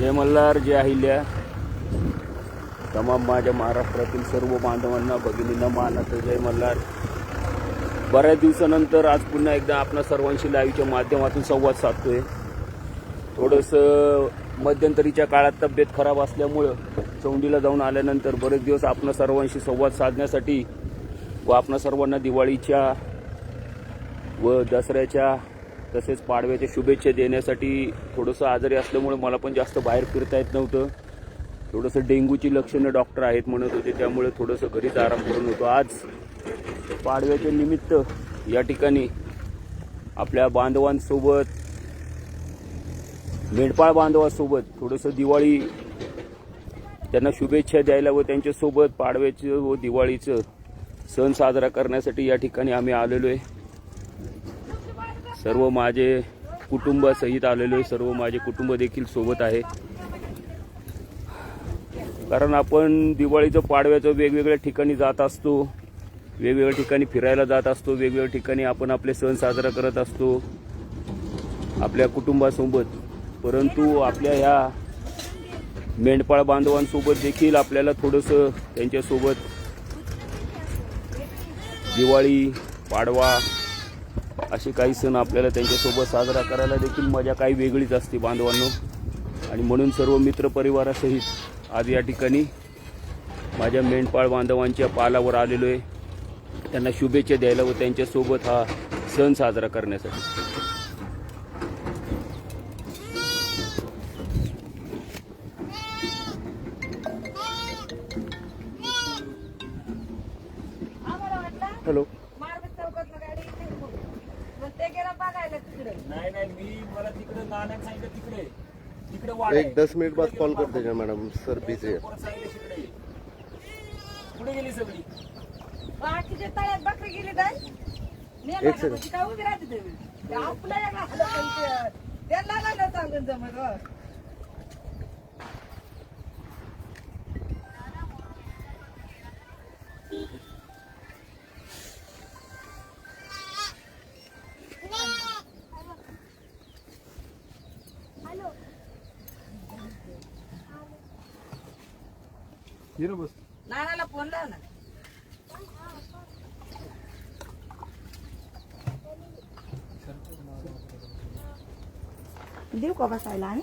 जय मल्हार जय अहिल्या. तमाम माझ्या महाराष्ट्रातील सर्व बांधवांना भगिनींना मानाचं जय मल्हार बऱ्याच दिवसानंतर आज पुन्हा एकदा आपणा सर्वांशी लाईव्हच्या माध्यमातून संवाद साधतोय. थोडंसं मध्यंतरीच्या काळात तब्येत खराब असल्यामुळं चौंडीला जाऊन आल्यानंतर बरेच दिवस आपण सर्वांशी संवाद साधण्यासाठी व आपणा सर्वांना दिवाळीच्या व दसऱ्याच्या तसेच पाडव्याच्या शुभेच्छा देण्यासाठी थोडंसं आजारी असल्यामुळे मला पण जास्त बाहेर फिरता येत नव्हतं. थोडंसं डेंग्यूची लक्षणं डॉक्टर आहेत म्हणत होते त्यामुळे थोडंसं घरीच आराम करून होतो. आज पाडव्याच्या निमित्त या ठिकाणी आपल्या बांधवांसोबत मेंढपाळ बांधवांसोबत थोडंसं दिवाळी त्यांना शुभेच्छा द्यायला व त्यांच्यासोबत पाडव्याचं व दिवाळीचं सण साजरा करण्यासाठी या ठिकाणी आम्ही आलेलो आहे. सर्व माझे कुटुंबासहित आलेलो आहे. सर्व माझे कुटुंब देखील सोबत आहे. कारण आपण दिवाळीचं पाडव्याचं वेगवेगळ्या ठिकाणी जात असतो. वेगवेगळ्या ठिकाणी फिरायला जात असतो. वेगवेगळ्या ठिकाणी आपण आपले सण साजरा करत असतो. आपल्या कुटुंबासोबत. परंतु आपल्या ह्या मेंढपाळ बांधवांसोबत देखील आपल्याला थोडंसं त्यांच्यासोबत दिवाळी पाडवा असे काही सण आपल्याला त्यांच्यासोबत साजरा करायला देखील मजा काही वेगळीच असते बांधवांनो. आणि म्हणून सर्व मित्रपरिवारासहित आज या ठिकाणी माझ्या मेंढपाळ बांधवांच्या पालावर आलेलो आहे. त्यांना शुभेच्छा द्यायला व त्यांच्यासोबत हा सण साजरा करण्यासाठी. ते गेलं बघायला तिकडे. नाही नाही मी मला तिकडे सांगितलं तिकडे. तिकडे एक दस मिनिट बाद कॉल करते का मॅडम सर बिझी आहे कुठे गेली सगळी? बाकीचे तळ्यात बकरी गेली एक second. काय उभी राहते ते आपलं एक असलं पण ते- त्यांना लागलं जमत हो. फोन लाव ना देऊ का बसायला आणि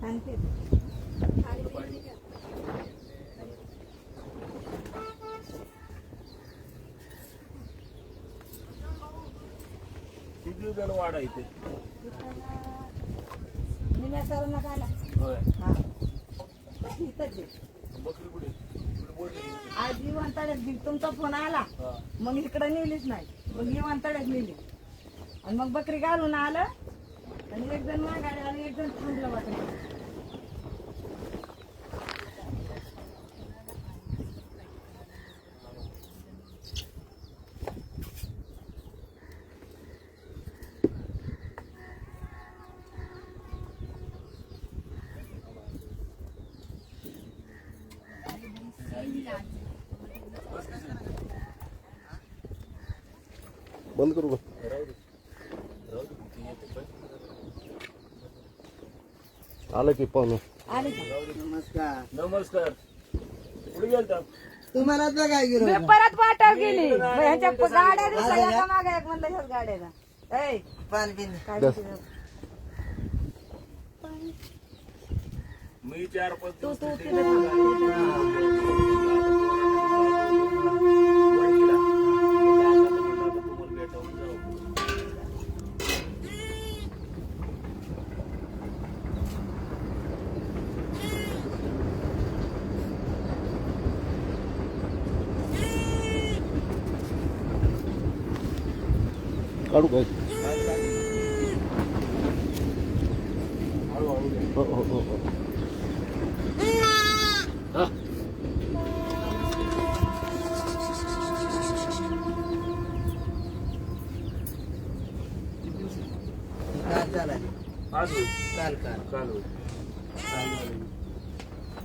सांगते किती जण वाडा निम्या सरांना आला होय. हा. इथंच आहे. बकरी कुठे? कुठे बोलली आज विमानतळ्यात तुमचा फोन आला. हा. मग इकडे नेलीच नाही. मग विमानतळ्यात नेली. आणि मग बकरी घालून आलं. आणि एक जण मागाडे आणि एक जण थांबलं बकरी बंद करू का आलं की पाहुणं आली का? नमस्कार. कुठे गेलता? तुम्हाला तर काय गिरो मी परत वाटाव गेली. मग ह्याच्या प- गाड्या दिसल्या एका मागे एक म्हणलं ह्याच गाड्याला. ऐ. पाणी पिणे काय? मी चार पाच तू तू तिला. आता म्हणलं आता तुम्हाला भेटावं जावं. काढू काय हळूहळू घ्या. हो हो हो हो हा. काल काल काल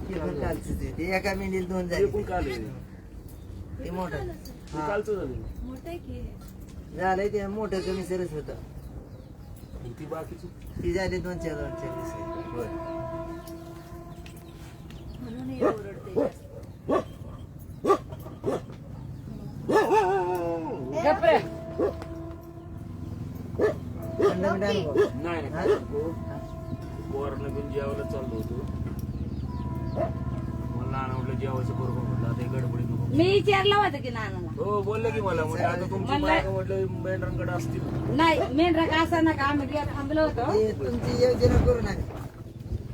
ते कालच एका मिनिट दोन झाले काल ते मोठं कालचं झालं झालंय ते मोठं कमी सरस होत ती बाकीची ती झाली दोन चार दोन चार दिवस होय. म्हणून हे ओरडते जास्त. गप्प रे. थंड मिठानं बघ. नाही हा? नाही पोरांना घेऊन जेवायला चाललो होतो मला आणवलं जेवायचं बरोबर म्हटलं आता हे गडबडीत नको. मी विचारलं होतं की नानाला. हो बोलले की मला. म्हणजे आता तुमची म्हणलं- मागं म्हटलं मेंढरांकडे असतील. नाही मेंढरा का असा ना का आम्ही गेलो थांबलो होतो. तुमची योजना करू नका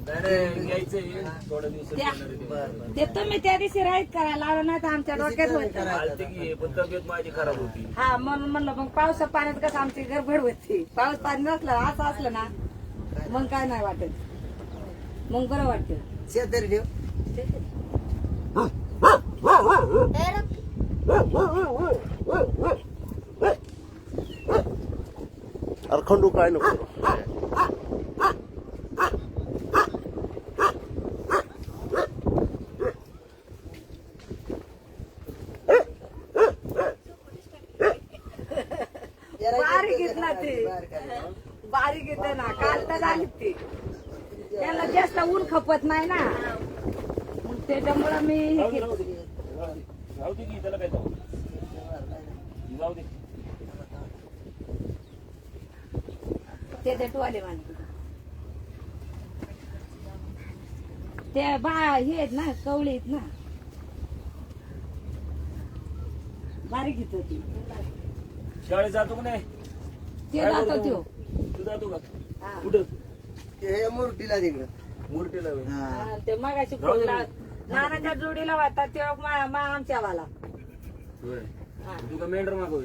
नाही नाही यायचंय थोड्या दिवसात त्या- येणार आहे ते. बरं बरं. ते तुम्ही त्या दिवशी राईत करायला लावलं नाही तर आमच्या डोक्यात होत. आलते की पण तब्येत माझी खराब होती. हा म्हणून म्हणलं मग पावसा पाण्यात कसं आमची गडबड होती? पाऊस पाणी नसलं असं असलं ना. मग काय नाही वाटत. मग बरं वाटतं. शेजारी ठेव. अरे खंडू काय नको बारीक इकडे घेतला ते. बारीक आहे. ना काल तर झाली ती त्याला जास्त ऊन खपत नाही ना त्याच्यामुळं मी हे राहू दे, केलं. राहू दे. राहू दे की त्याला काय जाऊ जाऊ दे ते मानते ते बा हे आहेत ना कवळे आहेत ना बारीक घेत होती शाळेत जातो का नाही ते काय जातो? त्यो तू जातो का हा. कुठं हे मूर्तीला तिकडं मूर्तीला होय. हा हा, ते मगाशी राहू फोन दे. नानाच्या जोडीला होता तेव्हा मा- मा आमच्या वाला. होय. हा. तू का मेंढर मागव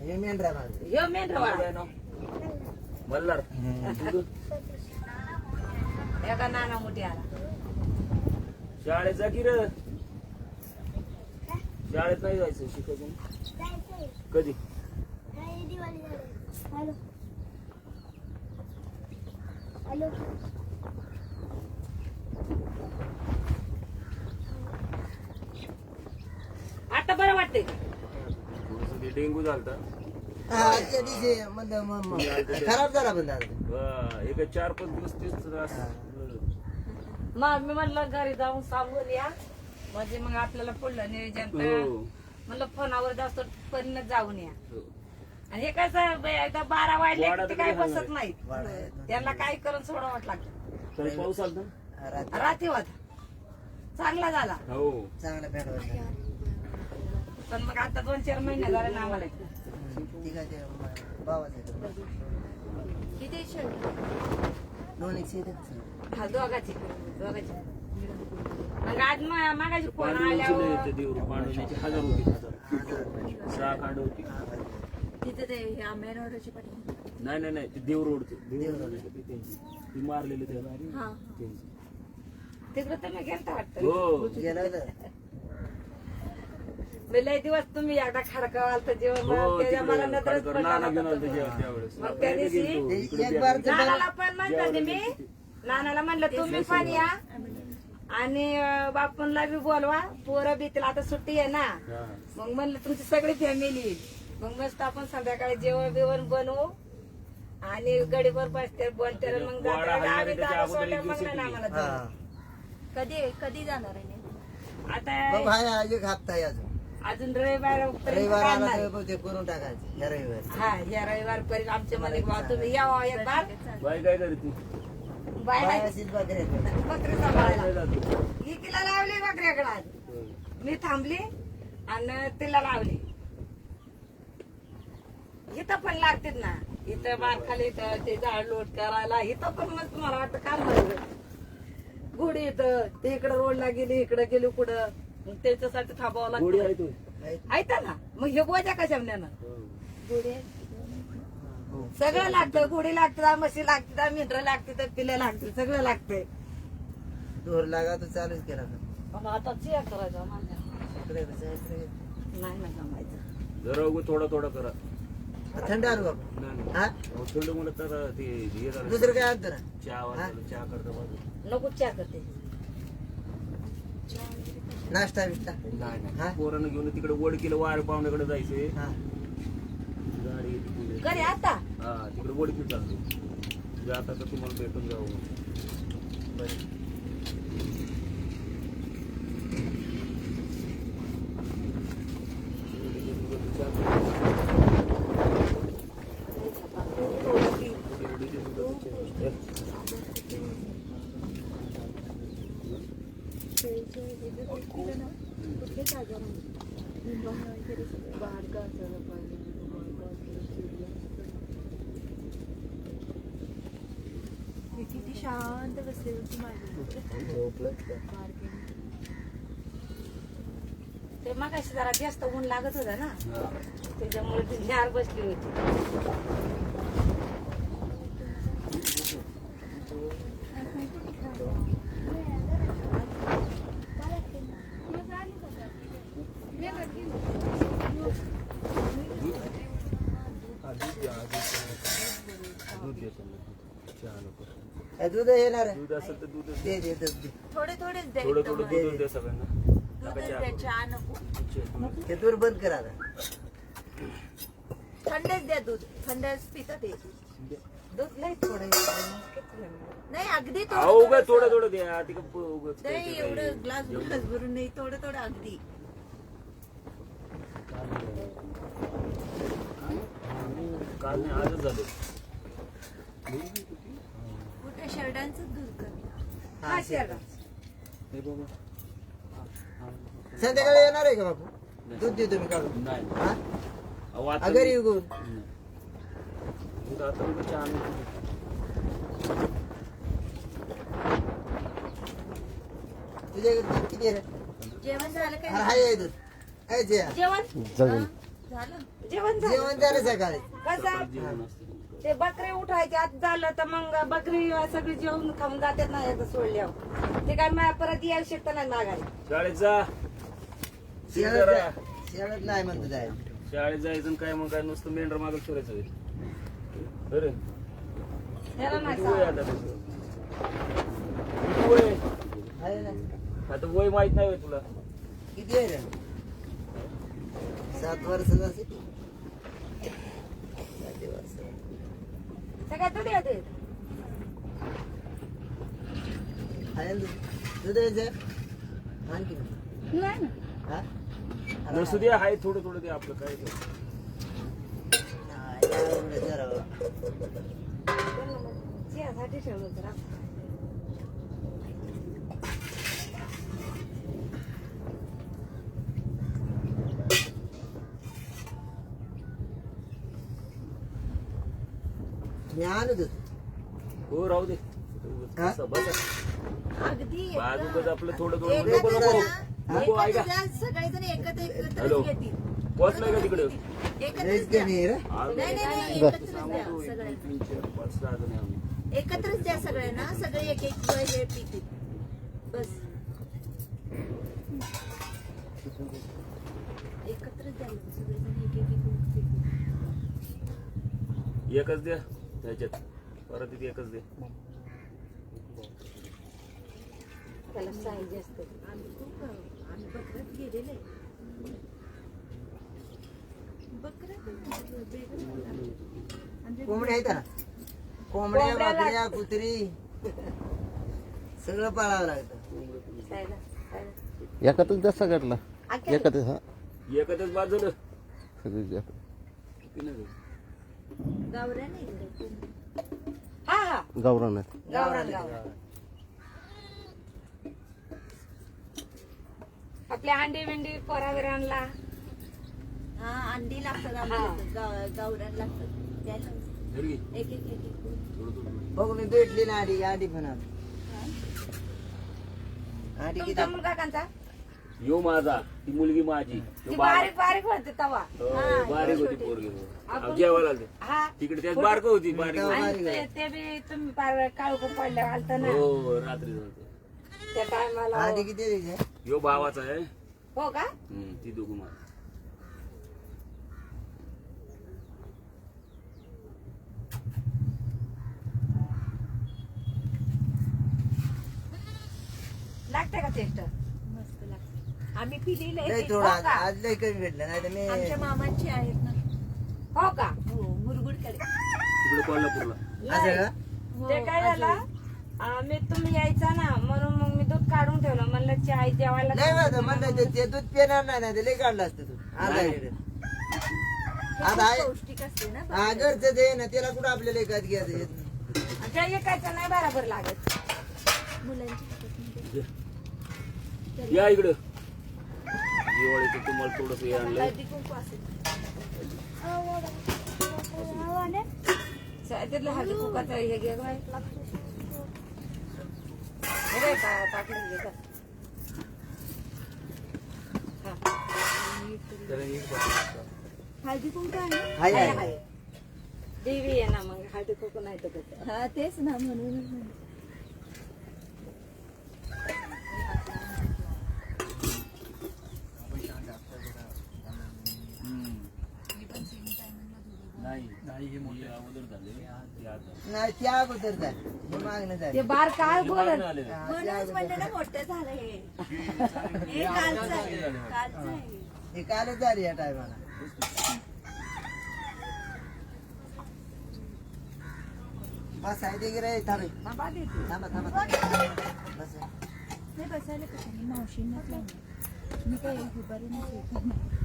हे मेंढरा माझं ह्यो मेंढरवाळा मल्हार. एका नाना मोठी आला. शाळेत जा की रे. शाळेत नाही जायचं शिकायचं. कधी? आता बरं वाटतंय. का? थोडंसं ते डेंगू झालता. हा, आजच्या दिवशी म्हणलं मग- मग खराब झाला पण दादा. वा, एक चार पाच दिवस तेच त्रास. मग मी म्हणलं घरी जाऊन सांगून या. म्हणजे मग आपल्याला पुढलं नियोजन करा. हो. म्हणलं फोनावर जास्त पर्यंत जाऊन या. हो. आणि हे कसं ब- एकदा बारा वाजले वाडा ते काय किती बसत नाही. त्यांना काय करून सोडावं लागतं तरी पाऊस आलता? रात्री. रात्री होता. चांगला झाला. हो. चांगला पण मग आता दोन चार महिने झाले ना आम्हाला. ठीक आहे ते बाबाचं दोन एकशे. हा दोघाची. दोघाची. मग आज म- मागाशी फोन आल्यावर येते देवर पांडुची हजार होती हजार सहा कांड होती. तिथे ते हे आंबेनवरची पाठी नाही नाही नाही ते देव रोड ती त्यांची. ती मारलेली त्याला. त्यांची. तिकडे तुम्ही गेलता वाटतं? हो. गेलं होतं. मी लय दिवस तुम्ही एकदा खडकावाल तर जेवण हो त्याच्या मला नजरच खडकर नाना घेऊन त्यावेळेस मग त्या दिवशी गेलतो. ते इकडे एक बिया- बार ते नानाला पण म्हणतात मी नानाला म्हणलं तुम्ही पण या. आणि अं, बापूंला बी बोलवा पोरं बी तिला आता सुट्टी आहे ना. हा. मग म्हणलं तुमची सगळी फॅमिली मग मस्त आपण संध्याकाळी जेवण बिवण बनवू. आणि गडीवर बसते बोलते मग वाडा जाते. हलणारे आम्ही त्याच्या दारू अगोदर एक सोडलं, दिवस मग नाही हा. जाऊ. कधी कधी जाणार आहे? मग आता भाई आज एक हप्ता आहे अजून? अजून रविवार रविवार आला तर बहुतेक करून टाकायचं ह्या रविवारी. हा या रविवार पर्यंत आमच्या मध्ये बा तुम्ही यावं एक बार. बाई काय करते बाय बाया अशीच बकऱ्या आहेत. बकरी सांभाळायला. लावली बकऱ्याकडे मी थांबली आणि तिला लावली. इथं पण लागतात ना. इथं बारखाली इथं ते झाड लोट करायला इथं पण मग तुम्हाला वाटतं काय म्हणत घोडी इथं ते इकडं रोडला गेली इकडं गेली कुठं. मग त्याच्यासाठी थांबावं गोडी लागतं तू. ऐका ना. मग हे गोजा कशा हो. हो. सगळं लागतं घोडी लागतं म्हशी लागतात मेंढरं लागते पिलं लागते सगळं लागतंय दोर लागा तू चालूच केला का? पण आता चिया करायचा इकडे कसं. नाही ना जमायचं. जरा उगं थोडा थोडा करा. थंड आलो बाबा. नाही, नाही. हा? अहो, थंड तर ते हे झालं. दुसरं काय आणतो ना? चहा चहा करता बाजू नको चहा करते. नाश्ता बिष्टा नाही हा? पोरानं घेऊन तिकडे वड केलं वार पाहुण्याकडे जायचंय हा. गाडी घरी आता? हा तिकडे वडकी चालतो आता तर तुम्हाला भेटून जाऊ. किती शांत बसली होती माझी ते मग जरा जास्त ऊन लागत होता ना त्याच्यामुळे ती झार बसली होती दूध देतो ना. चहा नको. हे दूध येणार. दूध असेल तर दूध दे दे. थोडे थोडेच द्या थोडं एकदम. थोडं दूध दे सगळ्यांना. दूधच द्या चहा नको. हे दूध बंद करा आता. थंडच द्या दूध. थंडच पितात दूध लई थोडं नाही अगदी अहो उगा थोडं थोडं थोडं द्या ती का प- उगाच काय नाही एवढं. ग्लास ग्लास भरून नाही थोडं थोडं अगदी. काल नाही आजच झालं. दूध कमी. हा हे संध्याकाळी येणार आहे का बापू? दूध देतो मी काढून. नाही. हा? अहो, आता अगर मी- येऊन. नाही. दूध आता उगा चहा नको. तुझ्याकडे दूध किती आहे? रे? जेवण झालं अरे हाय आहे दूध. काय जेवण? हा? झालं. जेवण झालं. जेवण झालं सकाळी. कसं जेवण असतं. ते बकरे उठायचे. आज झालं तर मग बकरी सगळी जेवण खाऊन जातात ना एकदा सोडल्यावर. ते काय मला परत यायला शकत नाही मागायला शाळेत जा. शेळत. जा- शेळत नाही म्हणतो जायला शाळेत जायचं आणि काय मग काय नुसतं मेंढर मागं फिरायचं होय. बरं. त्याला नाही किती वय सांगायचं. आता? किती वय आहे? ना. आता वय माहीत नाही होय तुला. किती आहे? रे सात वर्षाचा असेल सात वर्ष हा? नसू दे हाय थोडं थोडं दे आपलं काय ते. ठेवलं होतं ना. मी आणू दूध हो राहू दे हा? बसा, बसा. अगदी बाजूकच आपलं थोडं थोडं एकत्र नको नको. जा. नको एकत्र ऐका. जा, सगळेजण एकत्र हॅलो. पोहोचलाय का तिकडं? एकत्रच द्या. द्या सगळ्यांना तीन, चार, पाच, सहा जण आहे आम्ही. एकत्रच द्या सगळ्यांना सगळे एक एक हे पितील बस. एकत्रच द्या लोकं, सगळेजण एक एक एक पितील एकच द्या त्याच्यात. परत इथे एकच दे. त्याला साईज असते. कोंबड्या आहेत ना कोंबड्या लागतात. कुत्री. सगळं पाळावं लागतं. एकातच सगळ्यातला आख्या- एकातच हा. एकच बाद झालं. सगळी नाही. हा हा. गावरान गावरान गावरान. आपल्या अंडी बिंडी पोराविरांना हा अंडी लागतात हा. गावरान लागतात द्यायला लावायचं. घरी घे. एक एक एक एक थोडं थोडं बघ मी भेटली ना आधी आधी पण आधी. आधी किती तुमचा मुलगा कांचा यो माझा ती मुलगी माझी ती बारीक बारीक होते तवा हो, हा, बारीक छोटी. होती पोरगी आपण- जेवायला हा तिकडे त्याच बारक होती बारीक. आणि ते- ते बी तुम्ही पार काळू पडल्या आलत ना हो रात्री. त्या टायमाला आधी किती द्यायचे? भावाचा आहे. हो का? हम्म, ती दोघं माझी लागते का टेस्ट मस्त लागतं. आम्ही पिलेलं लय आहे थोडं हो? आज लय कमी भेटलं नाही तर आमच्या मी मामांची आहेत ना. हो का? हो मुरगुड इकडे तिकडे कोल्हापूरला. असं का? ते काय झालं? अं, मी तुम्ही यायचा ना म्हणून मग दूध काढून ठेवलं. म्हणलं चहा जेवायला नाही माझं म्हणलं ते- ते दूध पिणार नाही ना ते लई काढलं असतं तू अर्धा लिटर आता आहे पौष्टिक असते ना हा घरचं ते आहे ना त्याला कुठं आपल्याला एकाच घ्यायचं येत नाही. त्या एकाचं नाही बरोबर लागत. मुलांच्या हातात या इकडं. दिवाळीचं तुम्हाला थोडस हे आणलंय. हळदी कुंकू असेल. त्यातलं हळदी कुकाचं हे घे गं बाई. हे काय का टाकलं हे का हळदी कुंकू आहे आहे. देवी आहे ना मग हळदी कुकू नाही तर कसं हा तेच ना म्हणूनच म्हणते. नाही त्या अगोदर जाय हे मागणं ते बार काय बोलत. म्हणूनच म्हणलं ना मोठं झालं हे. हे कालचं आहे. कालचं आहे. हे कालच झाली या टायमाला. बस आहे ते गिराय थांबे. थांबा थांबा. थांबा बस नाही बसायला कसं? नाही मावशींनाच मी काय उभारी नाही.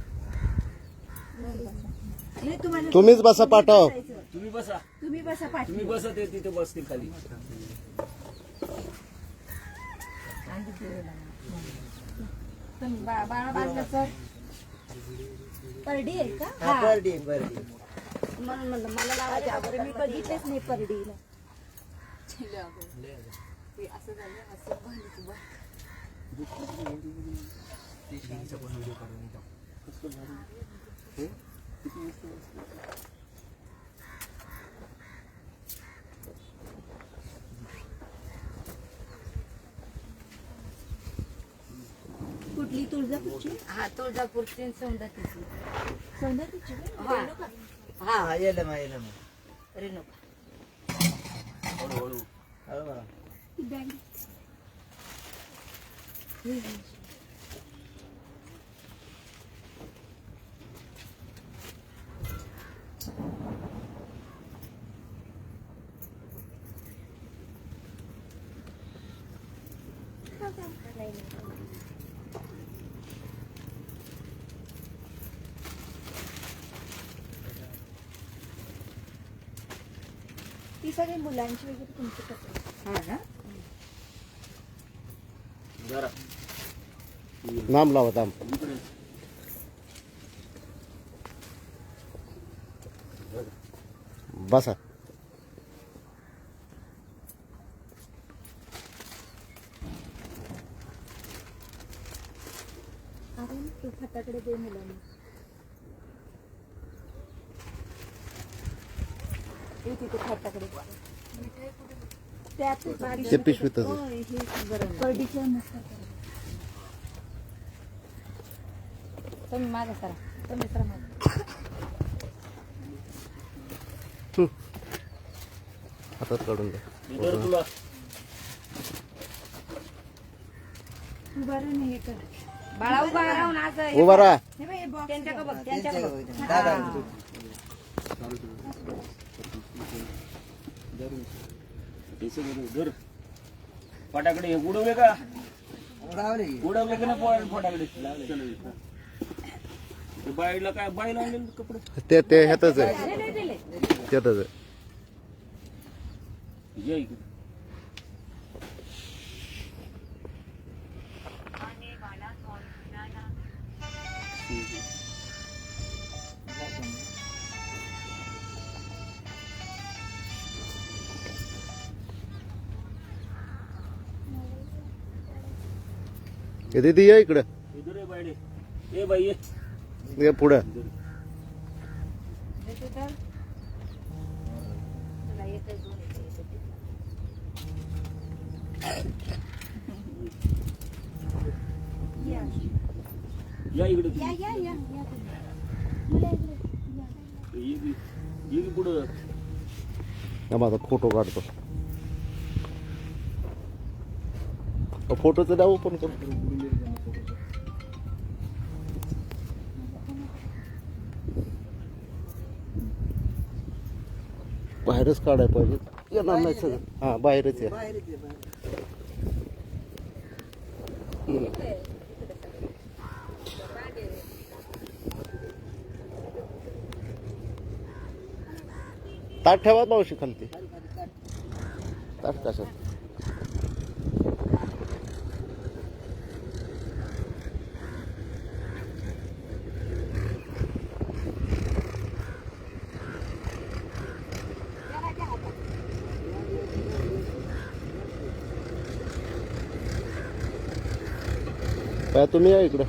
तुम्हीच बसा पाठव. तुम्ही बसा. तुम्ही बसा पाठी तुम्ही बसा ते तिथे बसतील खाली. बाळा बाजलं सर परडी आहे का? हा बरडी बरडी म्हणून म्हणलं मला लावायचे अरे मी बघितलेच नाही परडीला. कुठली? तुळजापूरची? हा तुळजापूरची सौंदतीची. सौंदर्याची हा. हा हा येलं मग येलं मग. रेणुका. हळूहळू. हळू बघा. ती बॅग सगळी मुलांची वगैरे तुमची कपडे हा ना? जरा नाम लावा इकडे बसा अरे तू फटाकडे दे मुलांना हे तिथे फटाकडे त्यात ते पिशवीतच हो, तुम्ही माझा करा तुम्ही करा माझा हातात काढून द्या इधर तुला. उभारून हे कर. बाळा उभा राहून आज हे उभा राहा. बाई, box त्यांच्याकडे बघ त्यांच्या त्यांच्याकडे बघ गावी. दादा हे सगळं धर फटाकडे हे उडवले का. उडवले. का नाही फटाकडे? बाईला काय बाई लावले कपडे? ते ते ह्यातच आहे. त्यातच आहे. ये इकडे. हे दीदी ये इकडं? इधर ये बाईडे ए बाई ये. पुढं. येते, येते ते. या या इकडे पुढं माझा फोटो काढतो. फोटोचं द्या ओपन करून बाहेरच काढायला पाहिजे. येणार नाही सगळं. हां बाहेरच या. ताट ठेवा मावशी खालती. ताट कशात? काय तुम्ही या इकडं